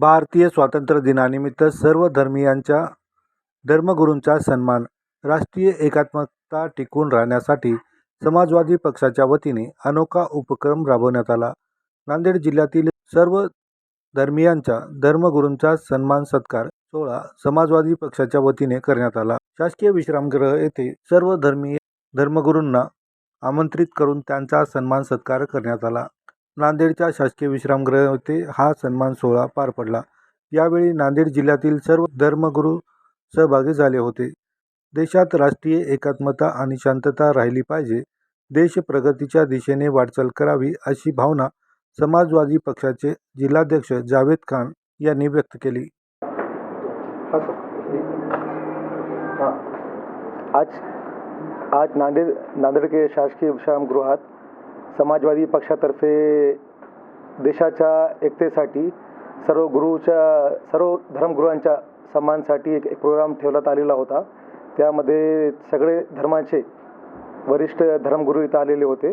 भारतीय स्वातंत्र्य दिनानिमित्त सर्व धर्मियांच्या धर्मगुरूंचा सन्मान राष्ट्रीय एकात्मकता टिकून राहण्यासाठी समाजवादी पक्षाच्या वतीने अनोखा उपक्रम राबवण्यात आला. नांदेड जिल्ह्यातील सर्व धर्मियांच्या धर्मगुरूंचा सन्मान सत्कार सोहळा समाजवादी पक्षाच्या वतीने करण्यात आला. शासकीय विश्रामगृह येथे सर्व धर्मीय धर्मगुरूंना आमंत्रित करून त्यांचा सन्मान सत्कार करण्यात आला. नांदेडच्या शासकीय विश्रामगृह येथे हा सन्मान सोहळा पार पडला. यावेळी नांदेड जिल्ह्यातील सर्व धर्मगुरू सहभागी झाले होते. देशात राष्ट्रीय एकात्मता आणि शांतता राहिली पाहिजे. देश प्रगतीच्या दिशेने वाटचाल करावी अशी भावना समाजवादी पक्षाचे जिल्हाध्यक्ष जावेद खान यांनी व्यक्त केली. आज आज नांदेड नांदेडके शासकीय विश्रामगृहात समाजवादी पक्षातर्फे देशाच्या एकतेसाठी सर्व गुरुच्या सर्व धर्मगुरूंच्या सन्मानसाठी एक एक प्रोग्राम ठेवण्यात आलेला होता. त्यामध्ये सगळे धर्माचे वरिष्ठ धर्मगुरू इथं आलेले होते.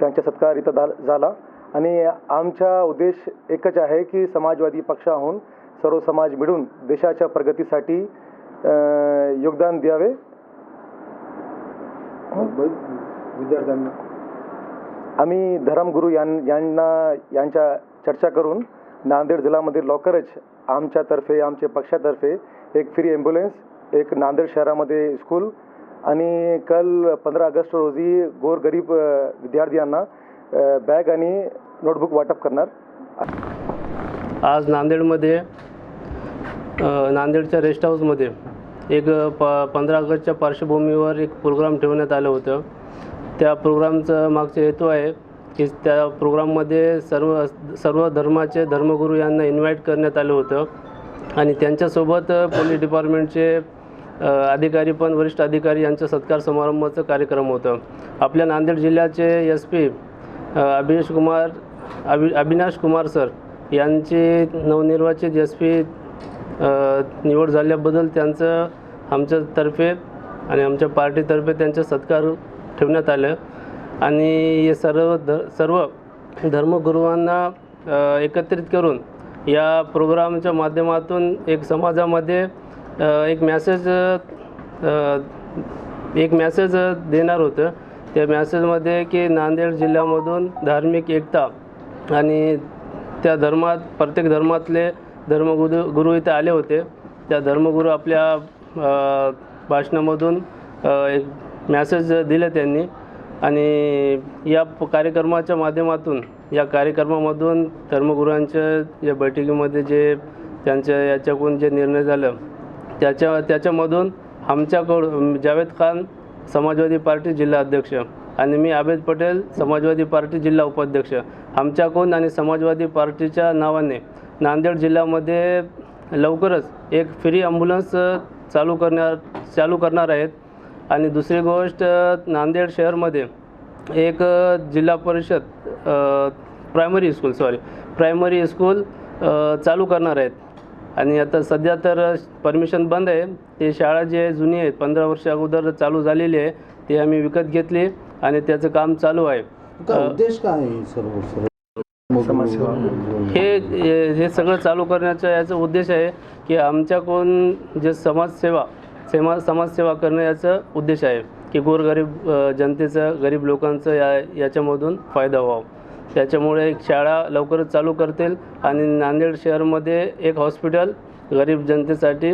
त्यांचा सत्कार इथं झा झाला. आणि आमचा उद्देश एकच आहे की समाजवादी पक्षाहून सर्व समाज मिळून देशाच्या प्रगतीसाठी योगदान द्यावे. हो, विद्यार्थ्यांना. आम्ही धर्मगुरू यां यांना यांच्या चर्चा करून नांदेड जिल्ह्यामध्ये लवकरच आमच्यातर्फे आमच्या पक्षातर्फे एक फ्री ॲम्ब्युलन्स एक नांदेड शहरामध्ये स्कूल आणि कल पंधरा ऑगस्ट रोजी गोरगरीब विद्यार्थ्यांना बॅग आणि नोटबुक वाटप करणार. आज नांदेडमध्ये नांदेडच्या रेस्ट हाऊसमध्ये एक प पंधरा ऑगस्टच्या पार्श्वभूमीवर एक प्रोग्राम ठेवण्यात आलं होतं. त्या प्रोग्रामचं मागचा हेतू आहे की त्या प्रोग्राममध्ये सर्व सर्व धर्माचे धर्मगुरू यांना इन्व्हाइट करण्यात आलं होतं. आणि त्यांच्यासोबत पोलीस डिपार्टमेंटचे अधिकारी पण वरिष्ठ अधिकारी यांचं सत्कार समारंभाचं कार्यक्रम होतं. आपल्या नांदेड जिल्ह्याचे S P Abhinesh Kumar Abhi Avinash Kumar sir यांचे नवनिर्वाचित एस पी निवड झाल्याबद्दल त्यांचं आमच्यातर्फे आणि आमच्या पार्टीतर्फे त्यांचा सत्कार ठेवण्यात आलं. आणि हे सर्व ध सर्व धर्मगुरूंना एकत्रित करून या प्रोग्रामच्या माध्यमातून एक समाजामध्ये एक मॅसेज एक मॅसेज देणार होतं. त्या मॅसेजमध्ये की नांदेड जिल्ह्यामधून धार्मिक एकता आणि त्या धर्मात प्रत्येक धर्मातले धर्मगुरू गुरु इथे आले होते. त्या धर्मगुरू आपल्या भाषणामधून एक मॅसेज दिले त्यांनी. आणि या कार्यक्रमाच्या माध्यमातून या कार्यक्रमामधून धर्मगुरूंच्या या बैठकीमध्ये जे त्यांच्या याच्याकडून जे निर्णय झालं त्याच्या त्याच्यामधून आमच्याकडून जावेद खान समाजवादी पार्टी जिल्हा अध्यक्ष आणि मी आबेद पटेल समाजवादी पार्टी जिल्हा उपाध्यक्ष. आमच्याकडून आणि समाजवादी पार्टीच्या नावाने नांदेड जिल्ह्यामध्ये लवकरच एक फ्री ॲम्ब्युलन्स चालू करणार चालू करणार आहेत. आणि दुसरी गोष्ट नांदेड शहरमध्ये एक जिल्हा परिषद primary school sorry primary school चालू करणार आहेत. आणि आता सध्या तर परमिशन बंद आहे. ते शाळा जी आहे जुनी आहे पंधरा वर्ष अगोदर चालू झालेली आहे ती आम्ही विकत घेतली आणि त्याचं काम चालू आहे. उद्देश काय आहे सर्व. हे हे हे सगळं चालू करण्याचा याचा उद्देश आहे की आमच्याकडून जे समाजसेवा सेवा समाजसेवा करणं याचं उद्देश आहे की गोरगरीब जनतेचा गरीब लोकांचं या याच्यामधून फायदा व्हावा. त्याच्यामुळे एक शाळा लवकरच चालू करतील आणि नांदेड शहरमध्ये एक हॉस्पिटल गरीब जनतेसाठी